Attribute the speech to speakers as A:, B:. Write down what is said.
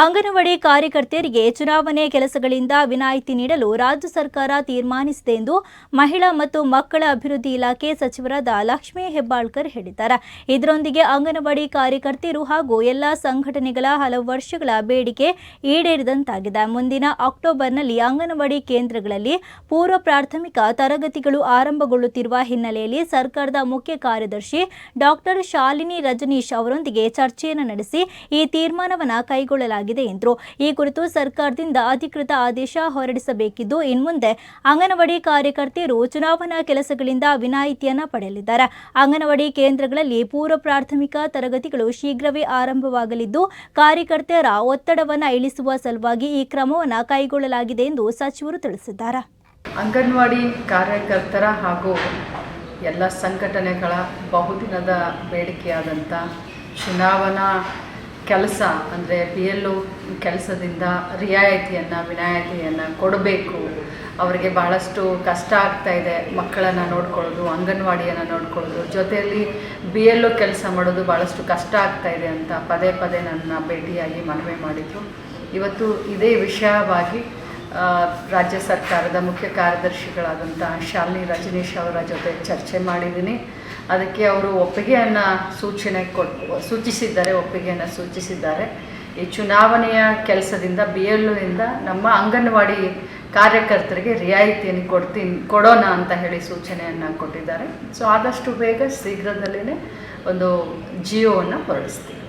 A: ಅಂಗನವಾಡಿ ಕಾರ್ಯಕರ್ತೆಯರಿಗೆ ಚುನಾವಣೆ ಕೆಲಸಗಳಿಂದ ವಿನಾಯಿತಿ ನೀಡಲು ರಾಜ್ಯ ಸರ್ಕಾರ ತೀರ್ಮಾನಿಸಿದೆ ಎಂದು ಮಹಿಳಾ ಮತ್ತು ಮಕ್ಕಳ ಅಭಿವೃದ್ಧಿ ಇಲಾಖೆ ಸಚಿವರಾದ ಲಕ್ಷ್ಮೀ ಹೆಬ್ಬಾಳ್ಕರ್ ಹೇಳಿದ್ದಾರೆ. ಇದರೊಂದಿಗೆ ಅಂಗನವಾಡಿ ಕಾರ್ಯಕರ್ತೆಯರು ಹಾಗೂ ಎಲ್ಲ ಸಂಘಟನೆಗಳ ಹಲವು ವರ್ಷಗಳ ಬೇಡಿಕೆ ಈಡೇರಿದಂತಾಗಿದೆ. ಮುಂದಿನ ಅಕ್ಟೋಬರ್ನಲ್ಲಿ ಅಂಗನವಾಡಿ ಕೇಂದ್ರಗಳಲ್ಲಿ ಪೂರ್ವ ಪ್ರಾಥಮಿಕ ತರಗತಿಗಳು ಆರಂಭಗೊಳ್ಳುತ್ತಿರುವ ಹಿನ್ನೆಲೆಯಲ್ಲಿ ಸರ್ಕಾರದ ಮುಖ್ಯ ಕಾರ್ಯದರ್ಶಿ ಡಾಕ್ಟರ್ ಶಾಲಿನಿ ರಜನೀಶ್ ಅವರೊಂದಿಗೆ ಚರ್ಚೆಯನ್ನು ನಡೆಸಿ ಈ ತೀರ್ಮಾನವನ್ನು ಕೈಗೊಳ್ಳಲಾಗಿದೆ. ಎಂದರು. ಈ ಕುರಿತು ಸರ್ಕಾರದಿಂದ ಅಧಿಕೃತ ಆದೇಶ ಹೊರಡಿಸಬೇಕಿದ್ದು, ಇನ್ಮುಂದೆ ಅಂಗನವಾಡಿ ಕಾರ್ಯಕರ್ತೆಯರು ಚುನಾವಣಾ ಕೆಲಸಗಳಿಂದ ವಿನಾಯಿತಿಯನ್ನು ಪಡೆಯಲಿದ್ದಾರೆ. ಅಂಗನವಾಡಿ ಕೇಂದ್ರಗಳಲ್ಲಿ ಪೂರ್ವ ಪ್ರಾಥಮಿಕ ತರಗತಿಗಳು ಶೀಘ್ರವೇ ಆರಂಭವಾಗಲಿದ್ದು, ಕಾರ್ಯಕರ್ತೆಯರ ಒತ್ತಡವನ್ನು ಇಳಿಸುವ ಸಲುವಾಗಿ ಈ ಕ್ರಮವನ್ನು ಕೈಗೊಳ್ಳಲಾಗಿದೆ ಎಂದು ಸಚಿವರು ತಿಳಿಸಿದ್ದಾರೆ.
B: ಅಂಗನವಾಡಿ ಕಾರ್ಯಕರ್ತರ ಹಾಗೂ ಎಲ್ಲ ಸಂಘಟನೆಗಳ ಬಹುದಿನದ ಬೇಡಿಕೆಯಾದಂಥ ಚುನಾವಣಾ ಕೆಲಸ, ಅಂದರೆ ಪಿ ಎಲ್ ಒ ಕೆಲಸದಿಂದ ರಿಯಾಯಿತಿಯನ್ನು, ವಿನಾಯಿತಿಯನ್ನು ಕೊಡಬೇಕು. ಅವರಿಗೆ ಭಾಳಷ್ಟು ಕಷ್ಟ ಆಗ್ತಾ ಇದೆ ಮಕ್ಕಳನ್ನು ನೋಡ್ಕೊಳ್ಳೋದು, ಅಂಗನವಾಡಿಯನ್ನು ನೋಡ್ಕೊಳ್ಳೋದು. ಜೊತೆಯಲ್ಲಿ ಬಿ ಎಲ್ ಒ ಕೆಲಸ ಮಾಡೋದು ಭಾಳಷ್ಟು ಕಷ್ಟ ಆಗ್ತಾ ಇದೆ ಅಂತ ಪದೇ ಪದೇ ನನ್ನ ಭೇಟಿಯಾಗಿ ಮನವಿ ಮಾಡಿದರು. ಇವತ್ತು ಇದೇ ವಿಷಯವಾಗಿ ರಾಜ್ಯ ಸರ್ಕಾರದ ಮುಖ್ಯ ಕಾರ್ಯದರ್ಶಿಗಳಾದಂಥ ಶಾಲಿನಿ ರಜನೀಶ್ ಅವರ ಜೊತೆ ಚರ್ಚೆ ಮಾಡಿದ್ದೀನಿ. ಅದಕ್ಕೆ ಅವರು ಒಪ್ಪಿಗೆಯನ್ನು ಸೂಚನೆ ಕೊಟ್ಟು ಸೂಚಿಸಿದ್ದಾರೆ, ಒಪ್ಪಿಗೆಯನ್ನು ಸೂಚಿಸಿದ್ದಾರೆ. ಈ ಚುನಾವಣೆಯ ಕೆಲಸದಿಂದ ಬಿ ಎಲ್ ನಮ್ಮ ಅಂಗನವಾಡಿ ಕಾರ್ಯಕರ್ತರಿಗೆ ರಿಯಾಯಿತಿಯನ್ನು ಕೊಡ್ತೀನಿ, ಕೊಡೋಣ ಅಂತ ಹೇಳಿ ಸೂಚನೆಯನ್ನು ಕೊಟ್ಟಿದ್ದಾರೆ. ಸೊ ಆದಷ್ಟು ಬೇಗ ಶೀಘ್ರದಲ್ಲೇ ಒಂದು ಜಿಯೋವನ್ನು ಹೊರಡಿಸ್ತೀವಿ